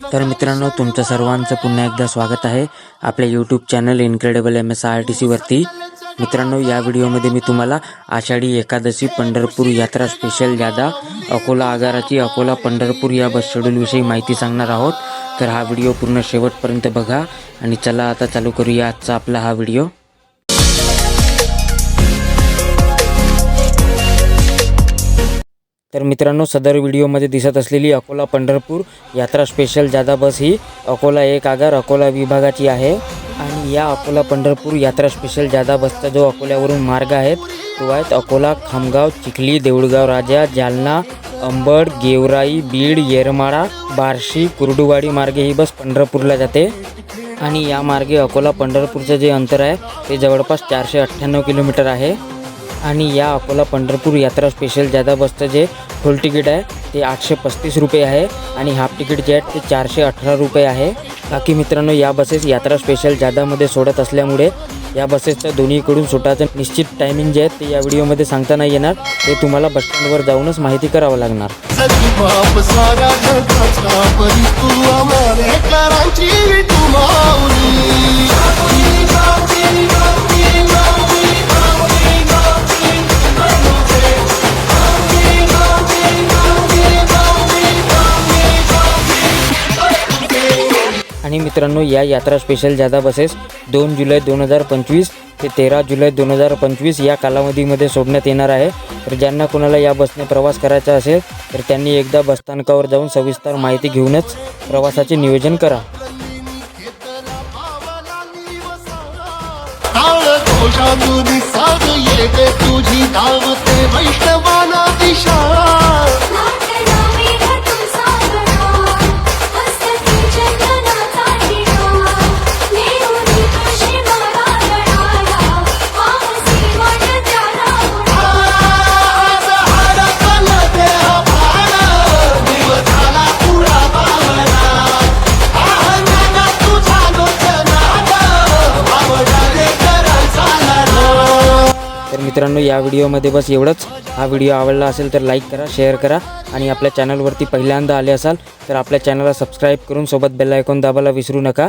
तर मित्रांनो तुमचं सर्वांचं पुन्हा एकदा स्वागत आहे आपल्या YouTube channel incredible M S R T सीवरती मित्रांनो या व्हिडिओमध्ये मी तुम्हाला आषाढी एकादशी पंढरपूर यात्रा स्पेशल यादा अकोला आगाराची अकोला पंढरपूर या बस शेड्यूलविषयी माहिती सांगणार आहोत. तर हा व्हिडिओ पूर्ण शेवटपर्यंत बघा आणि चला आता चालू करूया आजचा आपला हा व्हिडिओ. तर मित्रांनो सदर व्हिडिओमध्ये दिसत असलेली अकोला पंढरपूर यात्रा स्पेशल जादा बस ही अकोला एक आगार अकोला विभागाची आहे. आणि या अकोला पंढरपूर यात्रा स्पेशल जादा बसचा जो अकोल्यावरून मार्ग आहेत तो आहेत अकोला खामगाव चिखली देऊळगाव राजा जालना अंबड गेवराई बीड येरमाळा बार्शी कुर्डुवाडी मार्गे ही बस पंढरपूरला जाते. आणि या मार्गे अकोला पंढरपूरचं जे अंतर आहे ते जवळपास चारशे अठ्ठ्याण्णव किलोमीटर आहे. आणि या अकोला पंढरपूर यात्रा स्पेशल जादा बसचं जे फुल तिकीट आहे. ते आठशे पस्तीस रुपये आहे आणि हाफ तिकीट जे आहे ते चारशे अठरा रुपये आहे. बाकी मित्रांनो या बसेस यात्रा स्पेशल जादामध्ये सोडत असल्यामुळे या बसेसचं दोन्हीकडून सुटाचं निश्चित टायमिंग जे आहे ते या व्हिडिओमध्ये सांगता नाही येणार. ते तुम्हाला बसस्टँडवर जाऊनच माहिती करावं लागणार. आणि मित्रांनो या यात्रा स्पेशल जादा बसेस दोन जुलै दोन हजार पंचवीस ते तेरा जुलै दोन हजार पंचवीस या कालावधीमध्ये सोडण्यात येणार आहे. तर ज्यांना कोणाला या बसने प्रवास करायचा असेल तर त्यांनी एकदा बसस्थानकावर जाऊन सविस्तर माहिती घेऊनच प्रवासाचे नियोजन करा. तुझी मित्रांनो या व्हिडिओमध्ये बस एवढंच. हा व्हिडिओ आवडला असेल तर लाईक करा शेअर करा आणि आपल्या चॅनलवरती पहिल्यांदा आले असाल तर आपल्या चॅनलला सबस्क्राईब करून सोबत बेल आयकॉन दाबायला विसरू नका.